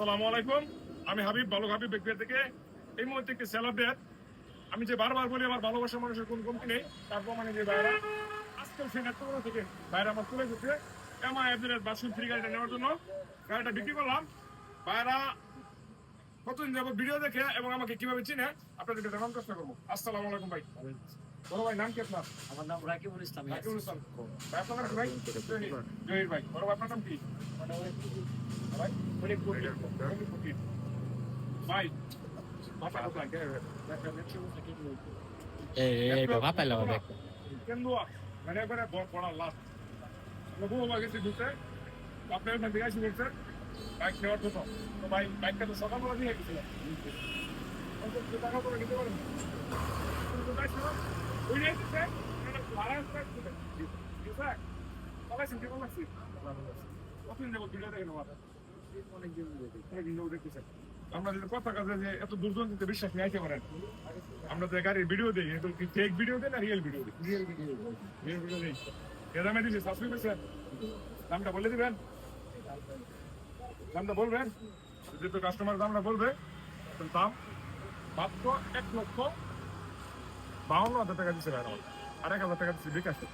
আসসালামু আলাইকুম। আমি হাবিব বালক হাবিব বেকবিয়া থেকে। এই মুহূর্তে একটি সেলিব্রেট আমি যে বারবার বলি আমার ভালোবাসা মানুষের কোন কমতি নেই। তার প্রমাণে যে ভাইরা আজকাল সেই নেত্রকোনা থেকে বাইরে আমার তুলে দিচ্ছে এমআই এফজেড বাসন ফ্রি গাড়িটা নেওয়ার জন্য। গাড়িটা বিক্রি করলাম। ভাইরা কতদিন যাব ভিডিও দেখে এবং আমাকে কীভাবে চিনে আপনাদেরকে দেখানোর চেষ্টা করব। আসসালামু আলাইকুম ভাই। বড় ভাই নাম কি আপনার? আমার নাম রাকিবুল ইসলাম রাকিবুল ইসলাম। ভাই আপনার ভাই? জহির। ভাই। বড় ভাই আপনার নাম কি? অনেক কোটি অনেক কোটি ভাই মাথা কোথায় এই বাবা দেখ কেন মানে একবারে পড়া লাস্ট বহু আগে ঢুকতে আপনার এখান থেকে আসি বলছে বাইক নেওয়ার জন্য তো ভাই বাইকটা তো সকালবেলা দিয়ে গেছিলাম টাকা করে নিতে পারেন ওই যে এসেছে, ভাড়া। ঠিক আছে? চালাইছেন, কেমন লাগছে? কতদিন যাবত ভিডিও দেখেন আমার? আমরা যদি কথা কাজে যে এত দূর দূরান্তে বিশ্বাস নিয়ে আইতে পারেন। আমরা তো গাড়ির ভিডিও দিই কিন্তু ফেক ভিডিও দেয় না রিয়েল ভিডিও দিই রিয়েল ভিডিও রিয়েল ভিডিও দিই এ দিছি? সাবস্ক্রাইব করেছেন দামটা বলে দিবেন? দামটা বলবেন? যেহেতু কাস্টমার দামটা বলবে দাম মাত্র এক লক্ষ বাউন্ন হাজার টাকা দিচ্ছে ভাই আমার আর এক হাজার টাকা দিচ্ছে বিকাশে।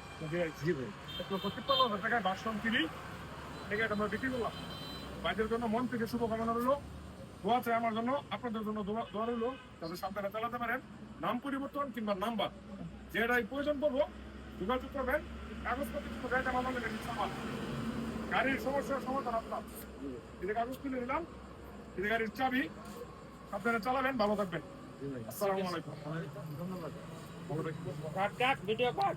এক লক্ষ তিপ্পান্ন হাজার টাকায় বাসন কিনি। আছে আমরা বিক্রি করলাম। বাইরের জন্য মন থেকে শুভকামনা রইল। দোয়া চাই আমার জন্য আপনাদের জন্য দোয়া রইল যাতে সাবধানে চালাতে পারেন। নাম পরিবর্তন কিংবা নাম্বার যেটাই প্রয়োজন পড়ব যোগাযোগ করবেন। কাগজপত্র কিন্তু গাড়িটা আমার সামান। গাড়ির সমস্যার সমাধান আপনার। এই যে কাগজ তুলে নিলাম এই গাড়ির চাবি সাবধানে চালাবেন ভালো থাকবেন। আসসালামু আলাইকুম। ধন্যবাদ। Video cut